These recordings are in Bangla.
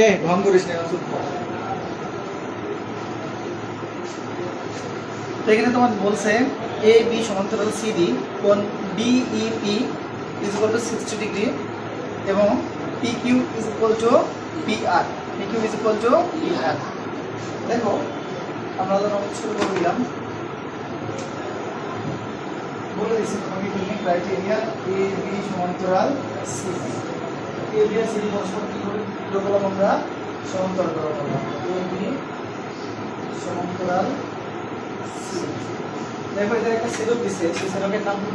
এ ভঙ্গ করিস না চুপ এখানে তোমার বলছে এ বি সমান্তরাল সিডি কোণ DEP is equal to sixty degree এবং P Q is equal to P R P Q is equal to P R দেখো, আমরা যখন শুরু করে দিলাম। বলে দিচ্ছি তোমাকে কি ক্রাইটেরিয়া এ বি সমান্তরাল সিডি এ বি আর সিডি পরস্পর কি করে করলাম আমরা সমান্তরাল এ, বি, সমান্তরাল সিডি দেখো একটা দিছে, সেই নাম কি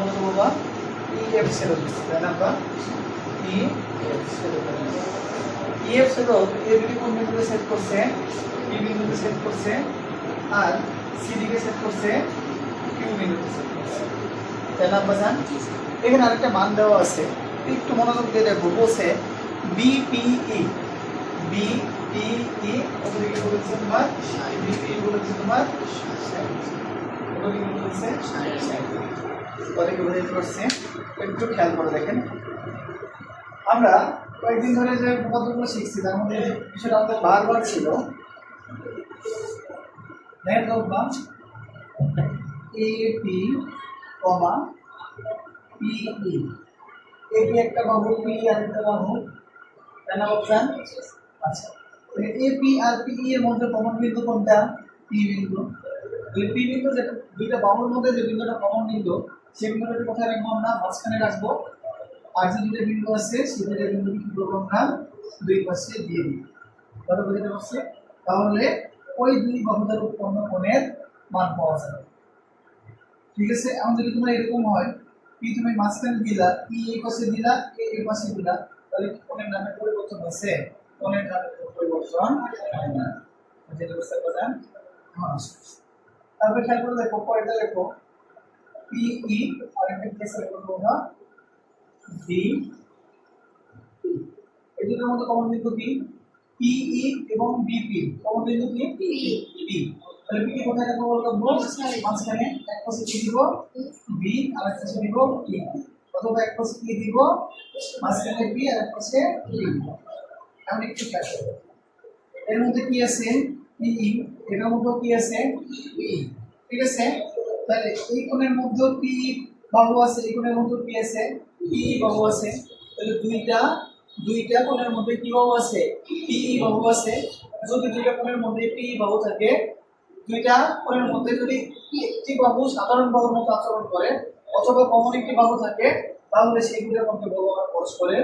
দিছে। তাই না বা? বি কোন বিন্দুতে সেট করছে? পি বিন্দুতে সেট করছে। আর কে সেট করছে, কিউ বিন্দুতে সেট করছে। তাই না বাজান এখানে আরেকটা মান দেওয়া আছে। একটু মনোযোগ দিয়ে দেখো, বলছে বিপিই বিপিই কত ডিগ্রি বলেছে তোমার? বিপিই বলেছে তোমার? কত ডিগ্রি বলেছে? একটু খেয়াল করে দেখেন। আমরা কয়েকদিন ধরে যে পদ্ধতিগুলো শিখছি, তার মধ্যে বিষয়টা আমাদের বারবার ছিল, দেখেন তো বা এ পি কমা পিই এটি একটা বাহু পি আর একটা বাহু। তাই না অপশন আচ্ছা। এ পি আর পিই এর মধ্যে কমন বিন্দু কোনটা? পি বিন্দু। পি বিন্দু দুইটা মধ্যে যে বিন্দুটা কমন বিন্দু সেই বিন্দুটাকে কোথায় রাখব আমরা? মাঝখানে রাখব। আর যে বিন্দু আছে সেই বিন্দু কি করব আমরা? দুই পাশে দিয়ে দিই কথা বুঝতে পারছি তাহলে ওই দুই বাহুদের উৎপন্ন কোণের মান পাওয়া যাবে। ঠিক আছে? এখন যদি তোমার এরকম হয় পি তুমি মাঝখানে দিলা পি এই পাশে দিলা এ পাশে দিলা, তাহলে কি কোণের নামে পরিবর্তন হয়েছে। কোণের নামে পরিবর্তন হয় না। যেটা বুঝতে পারছেন? তারপরে খেয়াল করে দেখো পরেরটা দেখো পি ই আর একটা কেস করব আমরা ডি এই দুটোর মধ্যে কমন বিন্দু কি? পিই এবং বিপি কমন বিন্দু কি? পি তাহলে পি কোথায় রাখব বলতো? মাঝখানে। এক পাশে কি দিব? বি আর এক পাশে দিব পি অথবা এক পাশে কি দিব? মাঝখানে পি আর এক পাশে পি। এখন একটু খেয়াল করো। এর মধ্যে কি আছে? পিই এটার মধ্যে কি আছে? পি ঠিক আছে? তাহলে এই কোণের মধ্যে পি বাহু আছে? এই কোণের মধ্যে পি আছে? পি বাহু আছে। তাহলে দুইটা দুইটা কোণের মধ্যে কি বাহু আছে? পি বাহু আছে। যদি দুইটা কোণের মধ্যে পি বাহু থাকে, দুইটা কোণের মধ্যে যদি একটি বাহু সাধারণ বাহুর মতো আচরণ করে, অথবা কমন একটি বাহু থাকে, তাহলে সেই দুইটার মধ্যে বাহু আমরা পরস্পরের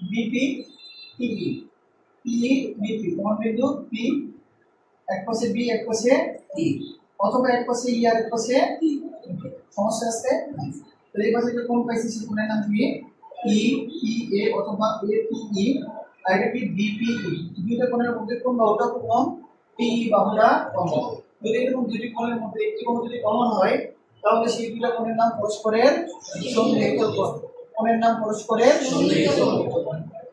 বিপি পিই পিই বিপি প্রমাণ বিন্দু? পি এক পাশে বি এক পাশে ই অথবা এক পাশে ই আর এক পাশে ই সমস্যা আছে? তো এই পাশে কোন পাইছি, সে কোণের নাম কি ই পি এ অথবা এ পি ই আর এটা কি বি পি ই দুইটা কোণের মধ্যে কোন বাহুটা কম পি বাহুটা কম যদি এরকম দুটি কোণের মধ্যে একটি কোণ যদি কমন হয়, তাহলে সেই দুইটা কোণের নাম পরস্পরের সন্নিহিত কোণ। কোণের নাম পরস্পরের সন্নিহিত কোণ।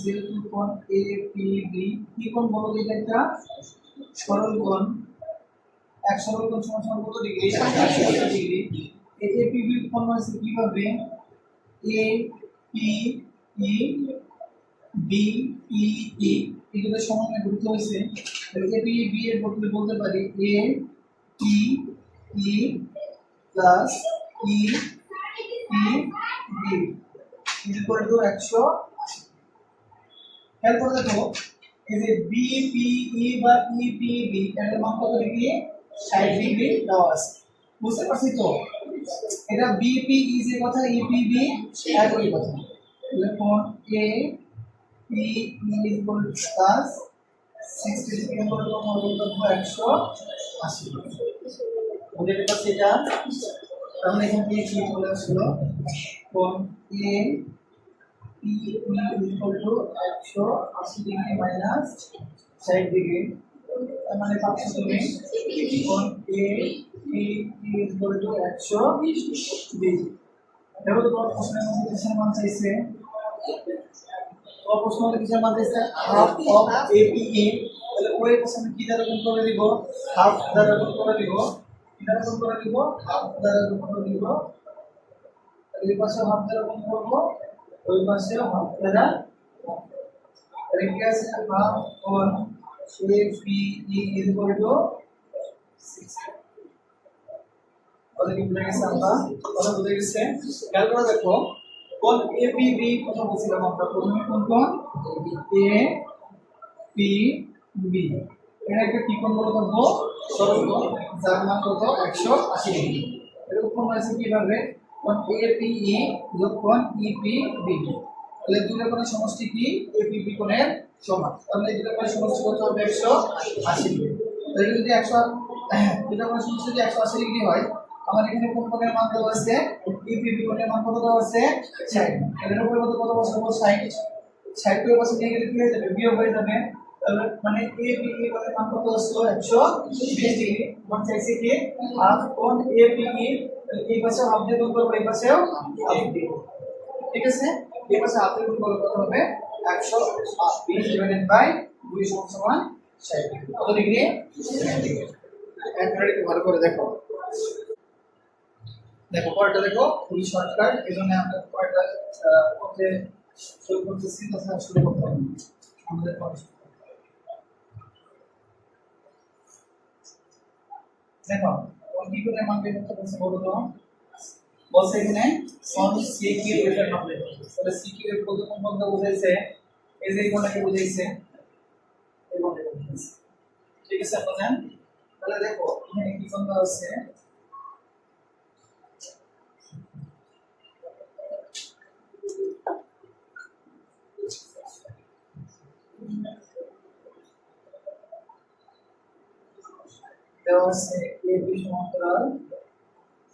যেহেতু কোণ এ পি বি কি কোণ বলো এটা একটা? সরল কোণ। এক সরল কোণ সমান সমান কত ডিগ্রি? ডিগ্রি? এই এ পি বি কোণ হয়েছে কীভাবে এ পি ই বি ই ই এগুলো সমানে গুরুত্ব হয়েছে এ পি বি এর বদলে বলতে পারি A P E plus E P B equal to একশো খেয়াল করে দেখো, এই যে বিপিই বা ইপিবি এর মান কত ডিগ্রি 60 ডিগ্রি দেওয়া আছে। বুঝতে পারছি তো? এটা বিপিই যে কথা ইপিবি একই কথা। তাহলে কোণ A P E equal to plus 60 degree equal to মূলত 180 বুঝতে পারছি এটা? তাহলে এখান থেকে কি চলে আসলো? কোণ A P equal to 180 degree minus 60 degree মানে পাচ্ছি তুমি কোণ A P equal to 120 degree দেখো তোমার প্রশ্নের মধ্যে কিসের মান চাইছে তোমার প্রশ্ন মধ্যে কিসের মান চাইছে হাফ অফ এপিএ তাহলে ওই প্রশ্ন কি দ্বারা গুণ করে দিব হাফ দ্বারা গুণ করে দিব কি দ্বারা গুণ করে দিব হাফ দ্বারা গুণ করে দিব এই পাশে হাফ দ্বারা গুণ করব ওই পাশে হাফ দ্বারা তাহলে কি আছে half on APE equal to 6 কথা কি বুঝে গেছে আমরা কথা বুঝে গেছে, খেয়াল করে দেখো, কোন এ বি বি কথা বলছিলাম আমরা, প্রথমে কোন কোন? এ পি বি এটা একটা কি কোন বলে দেবো সরল কোণ যার মান কত? একশো আশি ডিগ্রি। এর উপর আছে কীভাবে? কোন এ পি ই যোগ কোন ই পি বি তাহলে দুটো কোণের সমষ্টি কি? এ পি বি কোণের সমান। তাহলে দুটো কোণের সমষ্টি কত হবে? একশো আশি ডিগ্রি। তাহলে যদি একশো দুটো কোণের সমষ্টি যদি একশো আশি ডিগ্রি হয়, আমার এখানে কোন কোণের মান দেওয়া আছে? ইপিবি কোণের মান কত দেওয়া আছে? 60 এর উপরে কত কত বসাবো? 60 60 এর পাশে নিয়ে গেলে কি হয়ে যাবে? বিয়োগ হয়ে যাবে। মানে এপিই কোণের মান কত আসলো? 120 ডিগ্রি। মান চাইছে কি? হাফ কোণ এপিই এই পাশে হাফ দিয়ে গুণ করব, এই পাশেও ঠিক আছে? এই পাশে হাফ দিয়ে গুণ করলে কত হবে? 120 ডিভাইডেড বাই 2 সমান সমান কত ডিগ্রি? 60 ডিগ্রি ভালো করে দেখো। দেখো, পরেরটা দেখো, খুবই শর্টকাট এই জন্য আমরা পরেরটা করতে শুরু করতেছি তাছাড়া শুরু করতে হবে। আমাদের। দেখো কি করে মান বের করতে বলছে বলো তো বলছে এখানে সন সি কিউ এর মান বের তাহলে সি কিউ এর প্রথম বলতে বুঝাইছে এই যে কোণটাকে বুঝাইছে এই কোণটাকে বুঝাইছে ঠিক আছে আপনারা তাহলে দেখো এখানে কি কোণ আছে দেওয়া আছে এ বি সমান্তরাল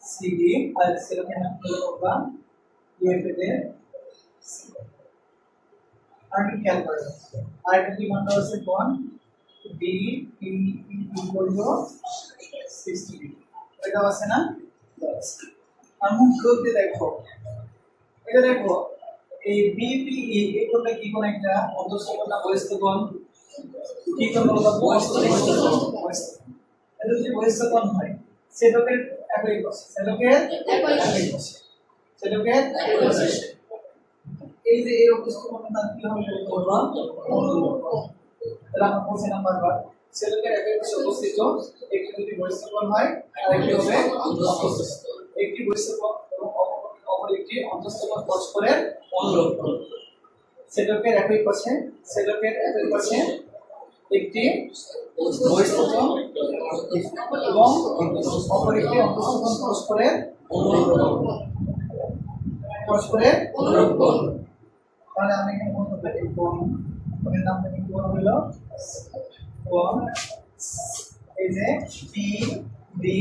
সিডি আর নাম করে করবা ইএফ এর আর কি খেয়াল করে আর একটা কি মান দেওয়া আছে কোণ D P equal to 60 degree এটা আছে না আর মুখ করতে দেখো এটা দেখো এই বিপিই এই কোণটা কি কোণ একটা অন্তঃস্থ না বহিস্থ কোণ কি বলতো বহিস্থ কোণ এটা যদি বহিস্থ হয় সেটকের একই একই বসে সেটকের একই এই যে এই কোণের নাম কি হবে বলব তাহলে আমরা বলছি নাম্বার বার একই বসে অবস্থিত, একটি যদি বহিস্থ হয় আর একটি হবে অন্তঃস্থ একটি কোণ এবং অপর- একটি অন্তঃস্থ কোণ পরস্পরের অনুরূপ। সেটকের একই পাশে সেটকের একই পাশে একটি কোণ এবং অপর একটি অন্তঃস্থ কোণ পরস্পরের পরস্পরের তাহলে আমি এখানে বলতে পারি কোণ কোণের নামটা কি কোণ হলো? কোণ এই যে P B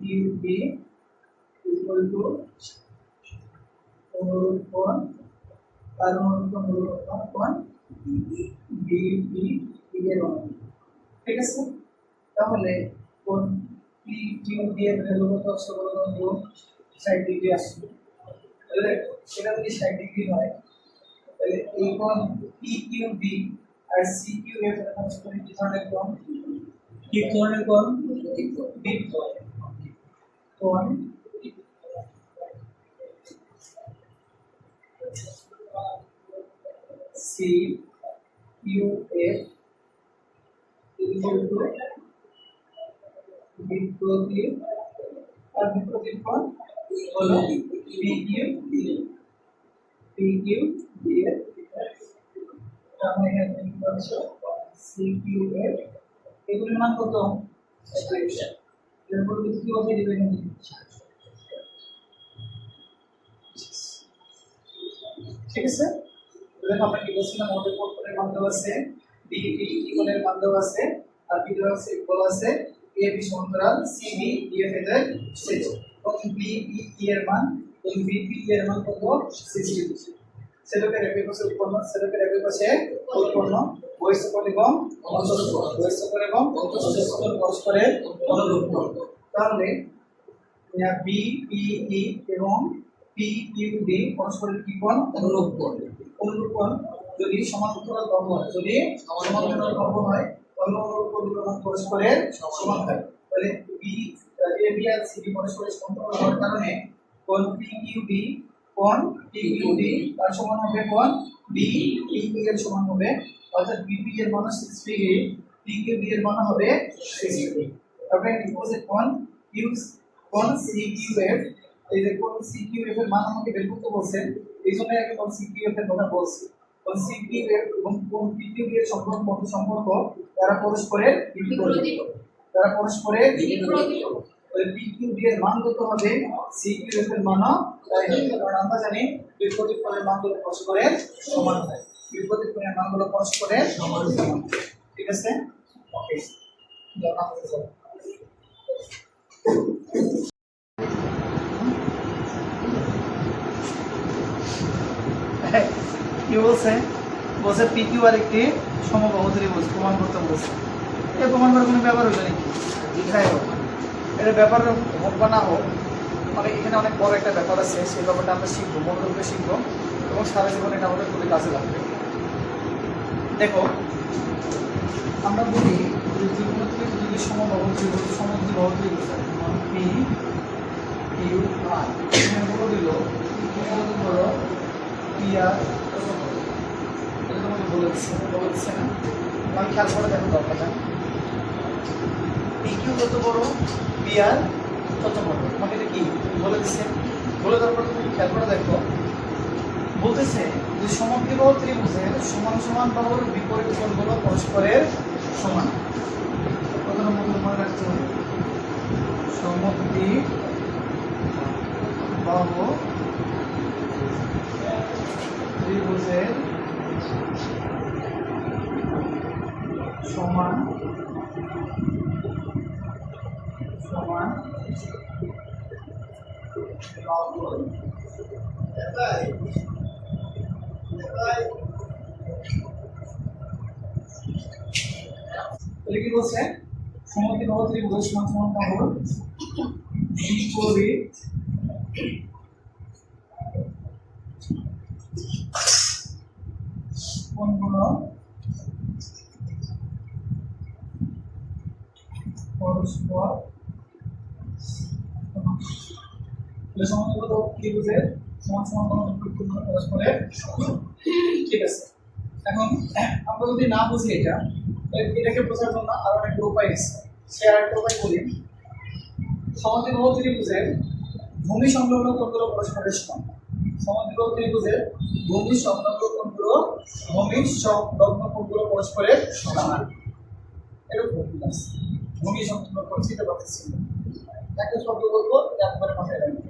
Q B to অনুরূপ তার কোণ অনুরূপ কোণ কোণ বি বি এর ঠিক আছে তাহলে কোণ পি কিউ বি এর ভ্যালু কত আসছে বলো তো ষাট ডিগ্রি আসছে তাহলে সেটা যদি ষাট ডিগ্রি হয় তাহলে এই কোণ পি কিউ বি আর সি কিউ এর ভ্যালু কি ধরনের কোণ কি ধরনের কোণ বি কোণ C U F equal to বিপ্রতি, আর বিপ্রতির কোণ হলো পি কিউ পি কিউ এর আমরা এখানে দেখতে পাচ্ছ সি কিউ এর এগুলোর মান কত? এর পরিবর্তে কি বসাই দিবে এখানে? ঠিক আছে? দেখো আমরা কি বলছিলাম, আমাদের কোডের মান আছে? ডি ডি দেওয়া আছে, আর বি দেওয়া আছে ইকুয়াল আছে এ বি সমান্তরাল সি বি এর সেট এবং বি ই ই এর মান এবং বি পি এর মান কত? 60 সেটাকে রেখে পাশে উৎপন্ন সেটাকে রেখে পাশে উৎপন্ন বহিষ্করণ এবং অন্তঃস্থ বহিষ্করণ এবং অন্তঃস্থ পরস্পরের অনুরূপ তাহলে বি ই এবং পি কিউ পরস্পরের কি কোণ অনুরূপ কোণ অনুরূপ কোণ যদি সমান্তরাল বাহু হয়, যদি সমান্তরাল বাহু হয়, তাহলে অনুরূপ কোণ পরস্পরের সমান হয়। তাহলে বি এ বি আর সি পরস্পরের সমান্তরাল হওয়ার কারণে কোণ পি কিউ ডি কোণ পি কিউ ডি তার সমান হবে কোণ বি কিউ এর সমান হবে। অর্থাৎ বি পি এর মান 60 ডিগ্রি পি কিউ ডি এর মান হবে 60 ডিগ্রি তারপরে নিপোজে কোণ কিউ কোণ সি কিউ এই যে কোণ সি কিউ এফ এর মান আমাকে বের করতে বলছেন এই জন্য আমি কোণ সি কিউ এফ এর কথা বলছি। কোণ সি কিউ এফ এবং কোণ পি কিউ ডি এর সম্পর্ক মধ্যে সম্পর্ক তারা পরস্পরের বিপরীত তারা পরস্পরের বিপরীত ওই এর মান কত হবে? সি কিউ এফ এর কারণ আমরা জানি বিপরীত কোণের মানগুলো পরস্পরের সমান হয়। বিপরীত কোণের মানগুলো পরস্পরের সমান সমান ঠিক আছে? ওকে যাও কি বলছে বলছে পি কিউ আর একটি সমবাহু ত্রিভুজ প্রমাণ করতে বলছে এ প্রমাণ করার কোনো ব্যাপার হলো নাকি? যাই হোক এটা ব্যাপার হোক বা না হোক মানে এখানে অনেক বড় একটা ব্যাপার আছে, সেই ব্যাপারটা আমরা শিখব, মনোরূপে শিখব এবং সারা জীবন এটা আমাদের খুবই কাজে লাগবে। দেখো, আমরা বলি যে যে যদি সমবাহু ত্রিভুজ সমদ্বিবাহু ত্রিভুজ পি কিউ আর এখানে বলে দিল বড় পি বড় এটা তোমাকে বলেছে বলেছে না? আমি খেয়াল করে দেখো দরকার পি কিউ কত বড়? পি আর কত বড়? তোমাকে এটা কি বলে দিচ্ছে বলে দেওয়ার পর তুমি খেয়াল করে দেখো। বলতেছে যে সমদ্বিবাহু ত্রিভুজের সমান সমান বাহুর বিপরীত কোণগুলো পরস্পরের সমান কথাটা মনে মনে রাখতে হবে সমদ্বি বাহু ত্রিভুজের সমান সমান বাহুর তাহলে কি বলছে? সমদ্বি বাহু ত্রিভুজ সমান সমান বাহুর বিপরীত পরস্পর সমান। সমানগুলো বুঝে? সমান সমান কোনগুলো পরস্পরের। ঠিক আছে। এখন, আমরা যদি না বুঝি এটা এটাকে বোঝার জন্য আরও একটা উপায় আছে। সে আর একটা উপায় বলি। সমাধিবাহু ত্রিভুজের ভূমি সংলগ্ন কোণগুলো পরস্পরের সমান। সমাধিবাহু ত্রিভুজের ভূমি সংলগ্ন কোণগুলো ভূমি সংলগ্ন কোণগুলো পরস্পরের সমান। এরকম ভূমি সংলগ্ন কোণ চিন্তা পাচ্ছি একটা শব্দ বলব, একবারে মাথায় রাখবে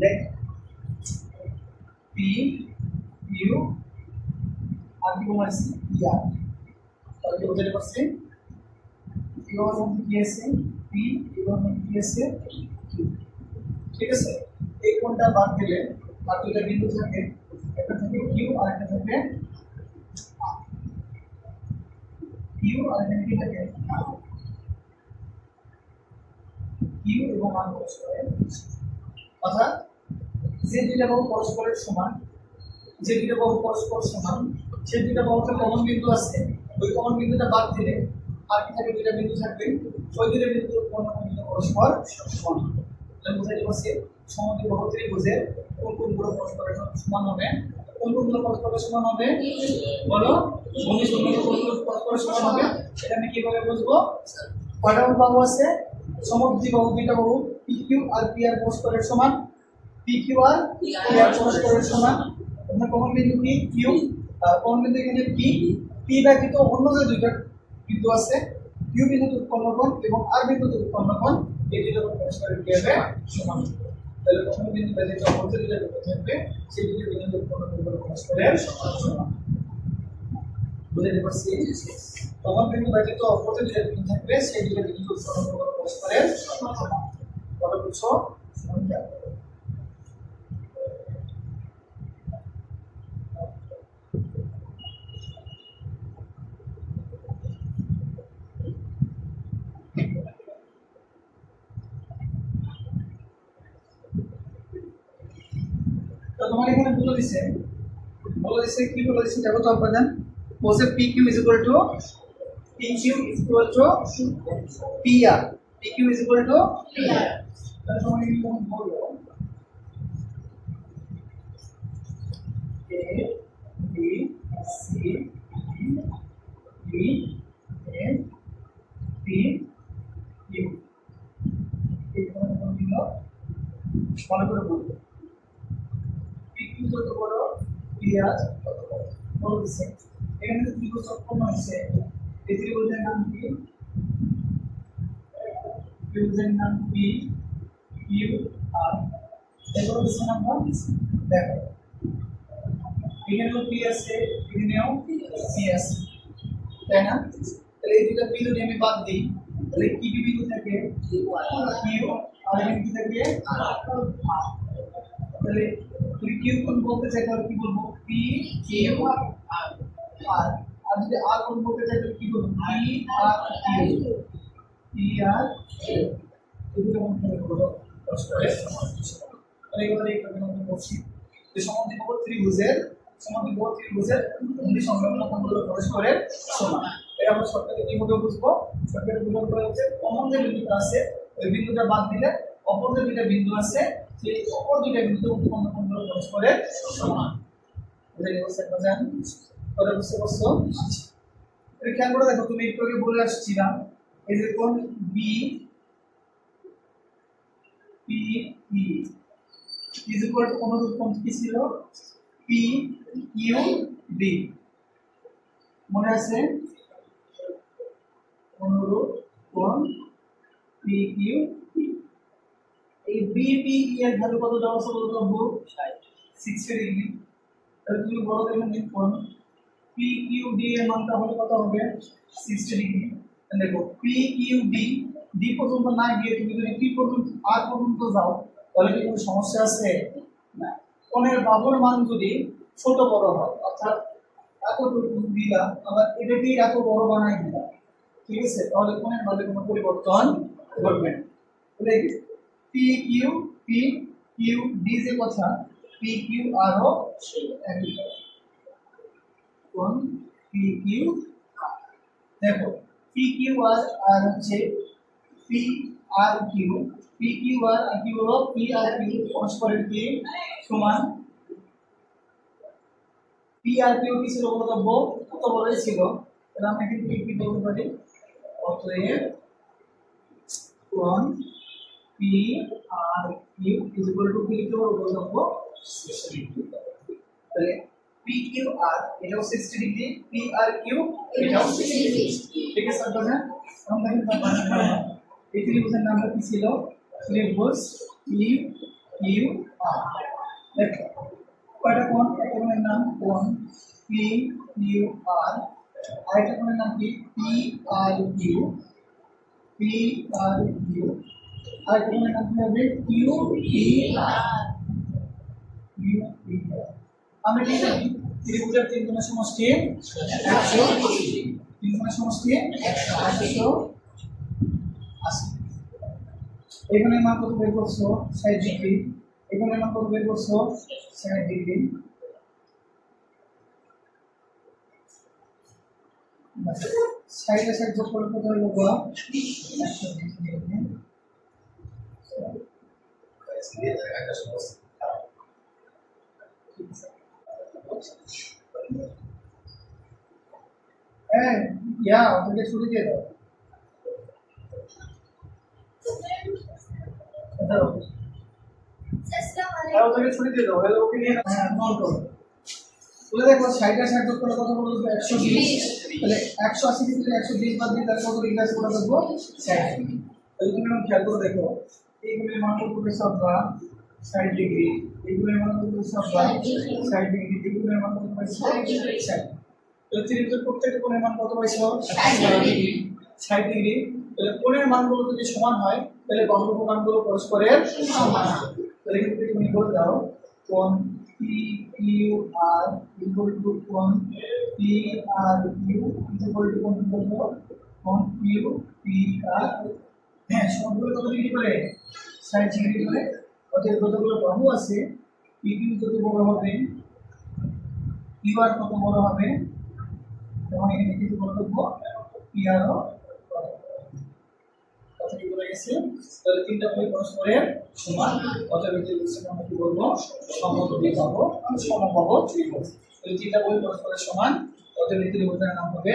দেখ পি ইউ আর কি কোণ আছে ইয়ার তাহলে কি বুঝতে পারছি ইউর মধ্যে কি আছে পি ইউর মধ্যে কি আছে কিউ ঠিক আছে এই কোণটা বাদ দিলে আর দুইটা বিন্দু থাকে একটা থাকে কিউ আর একটা থাকে কিউ আর একটা কি থাকে কিউ এবং আর পরস্পরের অর্থাৎ যে দুইটা বাহু পরস্পরের সমান যে দুইটা বাহু পরস্পর সমান সে দুইটা বাহুতে কমন বিন্দু আছে। ওই কমন বিন্দুটা বাদ দিলে আর কি থাকে দুইটা বিন্দু থাকবে। ওই দুইটা বিন্দু কোন বিন্দু পরস্পর সমান তাহলে বুঝাইতে পারছি সমদ্বি বাহু ত্রিভুজের কোন কোনগুলো পরস্পরের সমান হবে। কোন কোনগুলো পরস্পরের সমান হবে? বলো ভূমি সংলগ্ন কোনগুলো পরস্পরের সমান হবে? এটা আমি কীভাবে বুঝব? কয়টা বাহু আছে, সমদ্বি বাহু, দুইটা বাহু পি কিউ আর পি আর পরস্পরের সমান পি কিউ আর পি আর পরস্পরের সমান আপনার কমন বিন্দু কি কিউ আর কোন বিন্দু এখানে পি পি ব্যতীত অন্য যে দুইটা বিন্দু আছে কিউ বিন্দুতে উৎপন্ন কোণ এবং আর বিন্দুতে উৎপন্ন কোণ এই দুটো কোণ পরস্পরের কি হবে সমান। তাহলে প্রথম বিন্দু ব্যতীত অপর যে দুইটা বিন্দু থাকবে সেই দুটো বিন্দুতে উৎপন্ন কোণ পরস্পরের সমান। বুঝতে পারছি? প্রথম বিন্দু ব্যতীত অপর যে দুইটা বিন্দু থাকবে সেই দুটো বিন্দুতে উৎপন্ন কোণ পরস্পরের সমান। বলো বুঝছ সংখ্যা তো তোমার এখানে বলে দিছে বলে কি বলে দেখো তো আপনাদের বলছে P Q is equal to P Q is equal to P R P Q is equal to P R তাহলে তোমার এখানে A B C D A P Q এই ধরনের করে বলব পিকিউ যত বড় পিয়াজ তত বড় বড় দিচ্ছে এখানে যে ত্রিভুজ সম্পূর্ণ হচ্ছে এই ত্রিভুজের নাম কি ত্রিভুজের নাম পি কিউ আর এগুলো দিচ্ছে নাম দেখো এখানেও পি আছে এখানেও পি আছে তাই না তাহলে এই দুটো বিন্দু যদি আমি বাদ দিই তাহলে কি কি বিন্দু থাকে কিউ আর এখানে কি থাকে আর তাহলে তুমি কিউ কোন বলতে চাই তাহলে কি বলব? পি কিউ আর আর আর যদি আর কোন বলতে চাই তাহলে কি বলব? P R Q P R Q এগুলো মনে করে পরস্পরের সমান্তরাল তাহলে এবারে এটা আমরা বলছি যে সমান্তরাল ত্রিভুজের সমান্তরাল ত্রিভুজের দুটি সংলগ্ন কোণগুলো পরস্পরের সমান এটা আমরা শর্টকাটে কীভাবে বুঝব? শর্টকাটে বুঝার পরে হচ্ছে কমন যে বিন্দুটা আছে, ওই বিন্দুটা বাদ দিলে অপর যে দুইটা বিন্দু আছে সেই অপর দুইটা বিন্দু উৎপন্ন কোণগুলো পরস্পরের সমান। বুঝে গেছে বুঝতে পারছ খেয়াল করে দেখো, তুমি একটু আগে বলে আসছিলাম, এই যে কোণ B P E is equal to অনুরূপ কোণ কি ছিল? পি কিউ বি মনে আছে? অনুরূপ কোণ পি কিউ এই বি পি ই এর ভ্যালু কত দেওয়া আছে বলতো আব্বু 60 ডিগ্রি তাহলে তুমি বড় দেখবেন যে কোণ পি কিউ ডি এর মানটা হলে কত হবে? 60 ডিগ্রি তাহলে দেখো পি কিউ ডি ডি পর্যন্ত না গিয়ে তুমি যদি পি পর্যন্ত আর পর্যন্ত যাও, তাহলে কি কোনো সমস্যা আছে? না। কোণের বাহুর মান যদি ছোট বড় হয়, অর্থাৎ এতটুকু দিলাম আবার এটাকেই এত বড় বানাই দিলাম। ঠিক আছে? তাহলে কোণের মানের কোনো পরিবর্তন ঘটবে না। তাহলে P Q P Q D যে কথা পি কিউ আর ও একই কথা। পি কিউ দেখো পি কিউ আর আর হচ্ছে P R Q P Q R আর কি হলো পি আর কিউ পরস্পরের কি সমান পি আর কিউ কি ছিল বলতব্য কত বড়ই ছিল। তাহলে আমরা কিন্তু কি কি বলতে পারি। অতএব কোণ P R Q is equal to কি লিখতে পারব বলতব্য 60 ডিগ্রি তাহলে পি কিউ আর এটাও 60 ডিগ্রি পি আর কিউ এটাও 60 ডিগ্রি ঠিক আছে স্যার না আমরা দেখেন তার এই ত্রিভুজের নামটা কি ছিল ত্রিভুজ পি কিউ আর দেখো কয়টা কোণ একটা কোণের নাম কোণ পি কিউ আর আরেকটা কোণের নাম কি P R Q P R Q আরেকটা আর তিন কোণের সমষ্টি একশো তিন কোণের সমষ্টি একশো আশি এখানে মান কত বের করছ ষাট ডিগ্রি এখানে মান কত বের করছ ষাট ডিগ্রি ষাটে ষাট যোগ করলে কত হ্যাঁ নল করো একশো বিশ তাহলে একশো আশি থেকে একশো বিশ বাদ দিয়ে তাহলে কত ডিগ্রি করে দেবো ষাট। তাহলে তুমি খেয়াল করে দেখো এইগুলির কত সব বা ষাট ডিগ্রি এইগুলির কত সব বা ষাট ডিগ্রি এইগুলির কত হবে ষাট ত্রিভুজের প্রত্যেকটা কোণের মান কত পাইছো? ডিগ্রি ষাট ডিগ্রি তাহলে কোণের মানগুলো যদি সমান হয় তাহলে বাহুর মানগুলো পরস্পরের সমান। তাহলে কিন্তু তুমি বলে দাও কোণ P U R equal to কোণ P R U equal to কোণ কোণ ইউ পি আর হ্যাঁ সবগুলো কত ডিগ্রি করে? ষাট ডিগ্রি করে। অতএব কতগুলো বাহু আছে পি কিউ কত বড় হবে কত বড় হবে এখানে তিনটা বই পরস্পরের সমান। তিনটা বই পরস্পরের সমান। নাম হবে